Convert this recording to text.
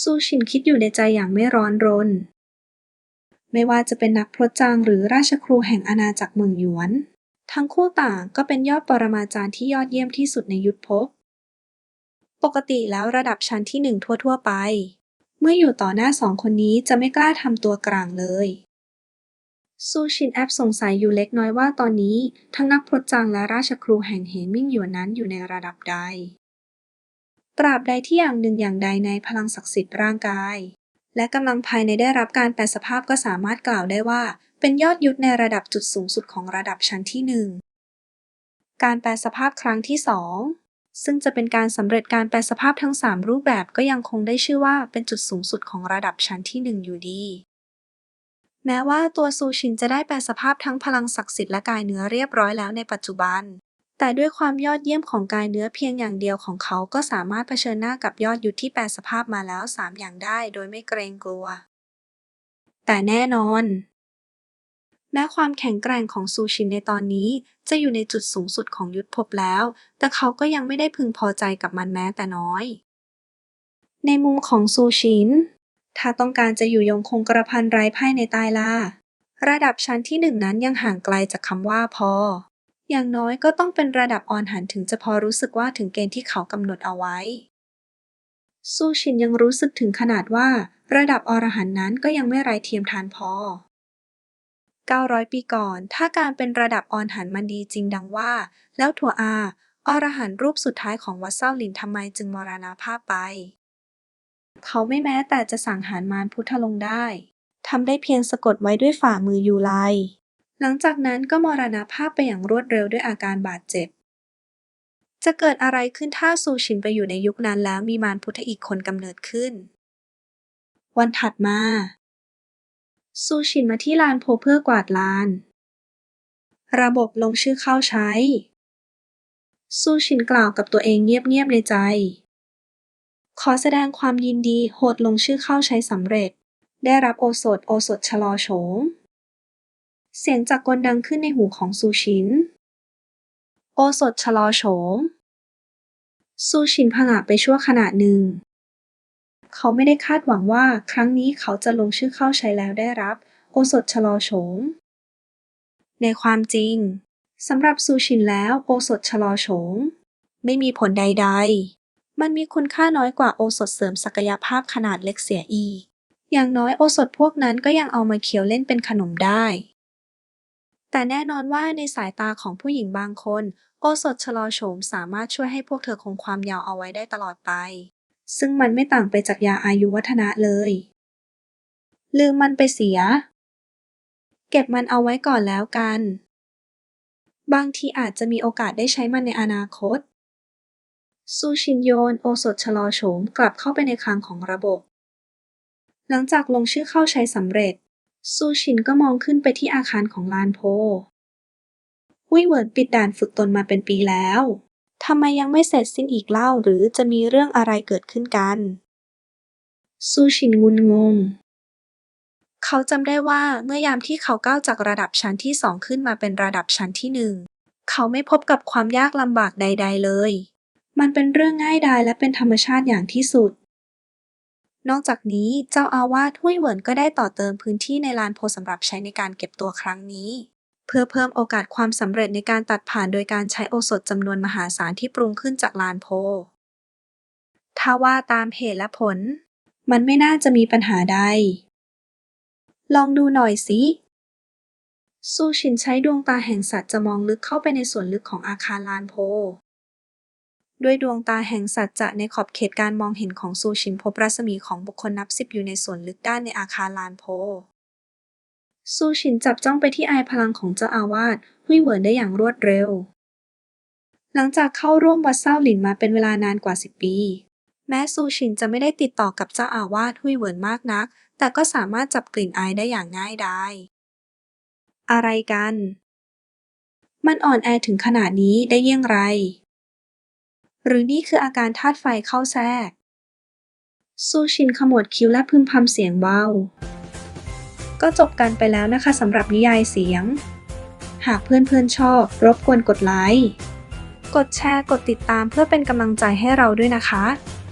ซูชินคิดอยู่ในใจอย่างไม่ร้อนรน ไม่ว่าจะเป็นนักพรตจางหรือราชครูแห่งอาณาจักรเมืองหยวน ทั้งคู่ต่างก็เป็นยอดปรมาจารย์ที่ยอดเยี่ยมที่สุดในยุทธภพ ปกติแล้วระดับชั้นที่หนึ่งทั่ว ๆ ไป เมื่ออยู่ต่อหน้าสองคนนี้จะไม่กล้าทำตัวกลางเลยซูชินแอบสงสัยอยู่เล็กน้อยว่าตอนนี้ ทั้งนักพรตจางและราชครูแห่งเหมิงหยวนนั้นอยู่ในระดับใด ตราบใดที่อย่างหนึ่งอย่างใดในพลังศักดิ์สิทธิ์ร่างกาย และกำลังภายในได้รับการแปลสภาพก็สามารถกล่าวได้ว่า เป็นยอดยุทธในระดับจุดสูงสุดของระดับชั้นที่หนึ่งการแปลสภาพครั้งที่สองซึ่งจะเป็นการสำเร็จการแปลสภาพทั้ง 3 รูปแบบก็ยังคงได้ชื่อว่าเป็นจุดสูงสุดของระดับชั้นที่ 1 อยู่ดี แม้ว่าตัวซูชินจะได้แปลสภาพทั้งพลังศักดิ์สิทธิ์และกายเนื้อเรียบร้อยแล้วในปัจจุบัน แต่ด้วยความยอดเยี่ยมของกายเนื้อเพียงอย่างเดียวของเขาก็สามารถเผชิญหน้ากับยอดยุทธที่แปลสภาพมาแล้ว3อย่างได้โดยไม่เกรงกลัว แต่แน่นอนแม้ความแข็งแกร่งของซูชินในตอนนี้จะอยู่ในจุดสูงสุดของยุทธภพแล้ว แต่เขาก็ยังไม่ได้พึงพอใจกับมันแม้แต่น้อย ในมุมของซูชิน ถ้าต้องการจะอยู่ยงคงกระพันไร้พ่ายในตายล่าระดับชั้นที่หนึ่งนั้นยังห่างไกลจากคำว่าพอ อย่างน้อยก็ต้องเป็นระดับออนหันถึงจะพอรู้สึกว่าถึงเกณฑ์ที่เขากำหนดเอาไว้ ซูชินยังรู้สึกถึงขนาดว่า ระดับอรหันต์นั้นก็ยังไม่ไร้เทียมทานพอ 900 ปีก่อน ถ้าการเป็นระดับออนหันมันดีจริงดังว่า แล้วถั่วอาอรหันต์รูปสุดท้ายของวัดเซาหลินทำไมจึงมรณภาพไป เขาไม่แม้แต่จะสั่งหารมารพุทธลงได้ทำได้เพียงสะกดไว้ด้วยฝ่ามือยูไล หลังจากนั้นก็มรณภาพไปอย่างรวดเร็วด้วยอาการบาดเจ็บ จะเกิดอะไรขึ้นถ้าซูชินไปอยู่ในยุคนั้นแล้วมีมารพุทธอีกคนกำเนิดขึ้น วันถัดมา ซูชินมาที่ลานโพเพื่อกวาดลาน ระบบลงชื่อเข้าใช้ ซูชินกล่าวกับตัวเองเงียบๆในใจ ขอแสดงความยินดีโหดลงชื่อเข้าใช้สำเร็จ ได้รับโอสถโอสถชะลอโฉม เสียงจากกลดังขึ้นในหูของซูชิน โอสถชะลอโฉม ซูชินผงะไปชั่วขณะหนึ่ง เขาไม่ได้คาดหวังว่าครั้งนี้เขาจะลงชื่อเข้าใช้แล้วได้รับ โอสถชะลอโฉม ในความจริงสำหรับซูชินแล้วโอสถชะลอโฉม ไม่มีผลใด ๆ มันมีคุณค่าน้อยกว่าโอสถเสริมศักยภาพขนาดเล็กเสียอีก อย่างน้อยโอสถพวกนั้นก็ยังเอามาเคี้ยวเล่นเป็นขนมได้ แต่แน่นอนว่าในสายตาของผู้หญิงบางคน โอสถชะลอโฉมสามารถช่วยให้พวกเธอคงความยาวเอาไว้ได้ตลอดไป ซึ่งมันไม่ต่างไปจากยาอายุวัฒนะเลย ลืมมันไปเสีย เก็บมันเอาไว้ก่อนแล้วกัน บางทีอาจจะมีโอกาสได้ใช้มันในอนาคตซูชินโยนโอสถชะลอโฉมกลับเข้าไปในคลังของระบบ หลังจากลงชื่อเข้าใช้สำเร็จ ซูชินก็มองขึ้นไปที่อาคารของลานโพหุยเวินปิดด่านฝึกตนมาเป็นปีแล้ว ทำไมยังไม่เสร็จสิ้นอีกเล่าหรือจะมีเรื่องอะไรเกิดขึ้นกัน ซูชินงุนงง เขาจำได้ว่าเมื่อยามที่เขาก้าวจากระดับชั้นที่สองขึ้นมาเป็นระดับชั้นที่หนึ่ง เขาไม่พบกับความยากลำบากใด ๆ เลย มันเป็นเรื่องง่ายดายและเป็นธรรมชาติอย่างที่สุด นอกจากนี้เจ้าอาวาสหุยเหวินก็ได้ต่อเติมพื้นที่ในลานโพสำหรับใช้ในการเก็บตัวครั้งนี้ เพื่อเพิ่มโอกาสความสำเร็จในการตัดผ่านโดยการใช้โอสถจำนวนมหาศาลที่ปรุงขึ้นจากลานโพถ้าว่าตามเหตุและผล มันไม่น่าจะมีปัญหาใด ลองดูหน่อยสิซูชินใช้ดวงตาแห่งสัตว์จะมองลึกเข้าไปในส่วนลึกของอาคารลานโพ ด้วยดวงตาแห่งสัตว์จะในขอบเขตการมองเห็นของซูชินพบรัศมีของบุคคลนับสิบอยู่ในส่วนลึกด้านในอาคารลานโพซูชินจับจ้องไปที่ไอพลังของเจ้าอาวาสหุยเหวินได้อย่างรวดเร็ว หลังจากเข้าร่วมวัดเซาหลินมาเป็นเวลานานกว่าสิบปี แม้ซูชินจะไม่ได้ติดต่อกับเจ้าอาวาสหุยเหวินมากนัก แต่ก็สามารถจับกลิ่นอายได้อย่างง่ายดายอะไรกัน มันอ่อนแอถึงขนาดนี้ได้เยี่ยงไร หรือนี่คืออาการธาตุไฟเข้าแทรก ซูชินขมวดคิ้วและพึมพำเสียงเบา ก็จบกันไปแล้วนะคะสำหรับนิยายเสียง หากเพื่อนๆชอบ รบกวนกดไลค์ กดแชร์ กดติดตามเพื่อเป็นกำลังใจให้เราด้วยนะคะ